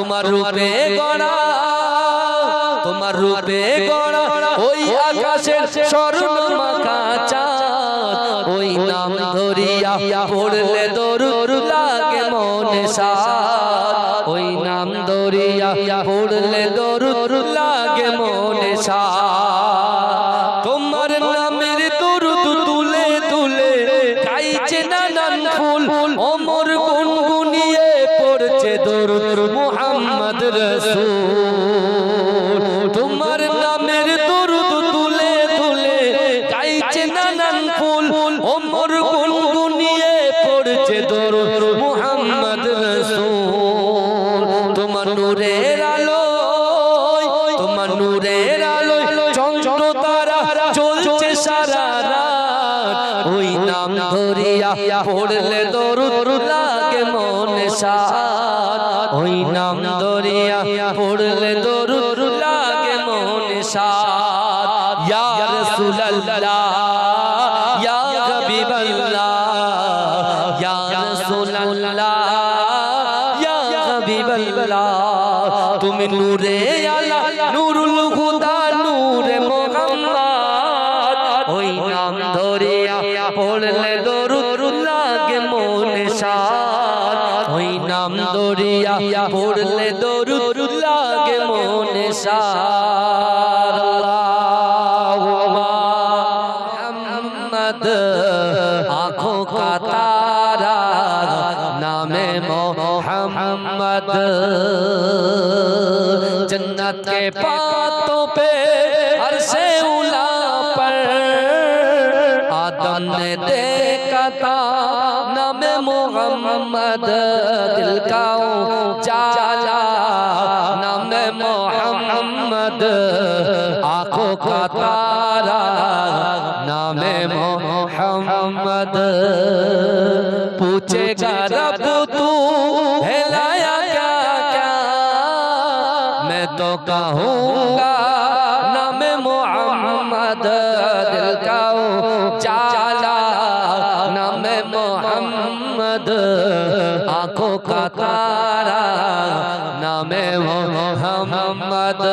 তোমার রূপে গড়া, তোমার রূপে গড়া, ওই আকাশের স্বর্ণ মাখা চাঁদ, ওই নাম ধরিয়া পড়লে দরুর লাগে মনে সাদ, ওই নাম ধরিয়া পড়লে দরুর লাগে মনে সাত পড়ছে দরুদ মুহাম্মদ রাসূল। তোমার নামের দরুদ তুলে তুলে গাইছে নানান ফুল ওমর গুনগুনিয়ে পড়ছে দরুদ মুহাম্মদ রাসূল। তোমার নূরের আলো তোমার নূরের আলো চন্দ্র তারা চলছে সারা রাত। ওই নাম ধরিয়া পড়লে দরুদ লাগে মনে সাত ওই নাম ধরিয়া পড়লে দরুদ লাগে মনে সাত ইয়া রাসূলুল্লাহ। ইয়া হাবিবাল্লাহ। ইয়া রাসূলুল্লাহ। ইয়া হাবিবাল্লাহ। তুমি নূরে আলা নূরুল হুদা নূরে মোহাম্মদ। ওই নাম ধরিয়া পড়লে নাম ধরিয়া পড়লে দরুদ লাগে মনে সাত মোহাম্মদ आंखों का तारा नामे मोहम्मद जन्नत के पातों पे अरसे उला पर आदम ने देखा था نام محمد، دل کا چالا نام محمد، آنکھوں کا تارا۔ نام محمد، پوچھے گا رب تو، ہے لایا کیا کیا؟ میں تو کہوں گا، نام محمد، دل کا आंखों का तारा नामे मोहम्मद